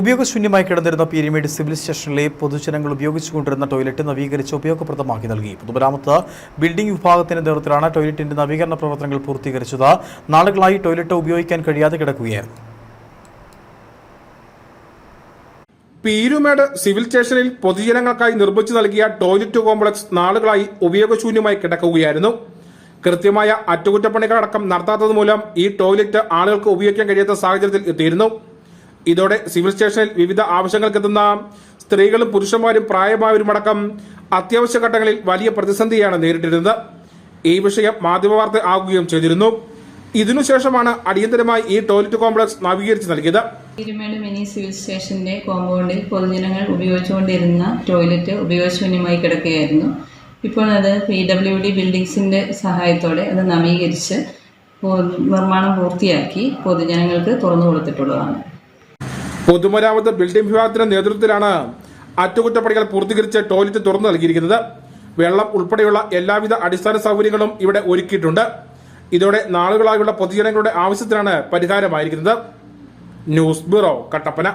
ഉപയോഗശൂന്യമായി കിടന്നിരുന്ന പീരിമേഡ് സിവിൽ സ്റ്റേഷനിലെ പൊതുജനങ്ങൾ ഉപയോഗിച്ചുകൊണ്ടിരുന്ന ടോയ്ലറ്റ് നവീകരിച്ച് ഉപയോഗപ്രദമാക്കി നൽകി. പൊതുമരാമത്ത് ബിൽഡിംഗ് വിഭാഗത്തിന്റെ നേതൃത്വത്തിലാണ് ടോയ്ലറ്റിന്റെ നവീകരണ പ്രവർത്തനങ്ങൾ പൂർത്തീകരിച്ചത്. നാളുകളായി ടോയ്ലറ്റ് ഉപയോഗിക്കാൻ കഴിയാതെ കിടക്കുകയായിരുന്നു പീരുമേട് സിവിൽ സ്റ്റേഷനിൽ പൊതുജനങ്ങൾക്കായി നിർമ്മിച്ചു നൽകിയ ടോയ്ലറ്റ് കോംപ്ലക്സ് നാളുകളായി ഉപയോഗശൂന്യമായി കിടക്കുകയായിരുന്നു. കൃത്യമായ അറ്റകുറ്റപ്പണികളടക്കം നടത്താത്തത് മൂലം ഈ ടോയ്ലറ്റ് ആളുകൾക്ക് ഉപയോഗിക്കാൻ കഴിയാത്ത സാഹചര്യത്തിൽ എത്തിയിരുന്നു. ഇതോടെ സിവിൽ സ്റ്റേഷനിൽ വിവിധ ആവശ്യങ്ങൾക്കെത്തുന്ന സ്ത്രീകളും പുരുഷന്മാരും പ്രായമായവരുമടക്കം അത്യാവശ്യ ഘട്ടങ്ങളിൽ വലിയ പ്രതിസന്ധിയാണ് നേരിട്ടിരുന്നത്. ഈ വിഷയം മാധ്യമവാർത്ത ആകുകയും ചെയ്തിരുന്നു. ഇതിനുശേഷമാണ് അടിയന്തരമായി ഈ ടോയ്ലറ്റ് കോംപ്ലക്സ് നവീകരിച്ച് നൽകിയത്. തിരുമേട് മിനി സിവിൽ സ്റ്റേഷന്റെ കോമ്പൗണ്ടിൽ പൊതുജനങ്ങൾ ഉപയോഗിച്ചുകൊണ്ടിരുന്ന ടോയ്ലറ്റ് ഉപയോഗശൂന്യമായി കിടക്കുകയായിരുന്നു. ഇപ്പോൾ അത് പി ഡബ്ല്യു ഡി ബിൽഡിങ്സിന്റെ സഹായത്തോടെ അത് നവീകരിച്ച് നിർമ്മാണം പൂർത്തിയാക്കി പൊതുജനങ്ങൾക്ക് തുറന്നു കൊടുത്തിട്ടുള്ളതാണ്. പൊതുമരാമത്ത് ബിൽഡിംഗ് വിഭാഗത്തിന്റെ നേതൃത്വത്തിലാണ് അറ്റകുറ്റപ്പണികൾ പൂർത്തീകരിച്ച് ടോയ്ലറ്റ് തുറന്നു നൽകിയിരിക്കുന്നത്. വെള്ളം ഉൾപ്പെടെയുള്ള എല്ലാവിധ അടിസ്ഥാന സൗകര്യങ്ങളും ഇവിടെ ഒരുക്കിയിട്ടുണ്ട്. ഇതോടെ നാളുകളായുള്ള പൊതുജനങ്ങളുടെ ആവശ്യത്തിനാണ് പരിഹാരമായിരിക്കുന്നത്. News bureau Kattappana.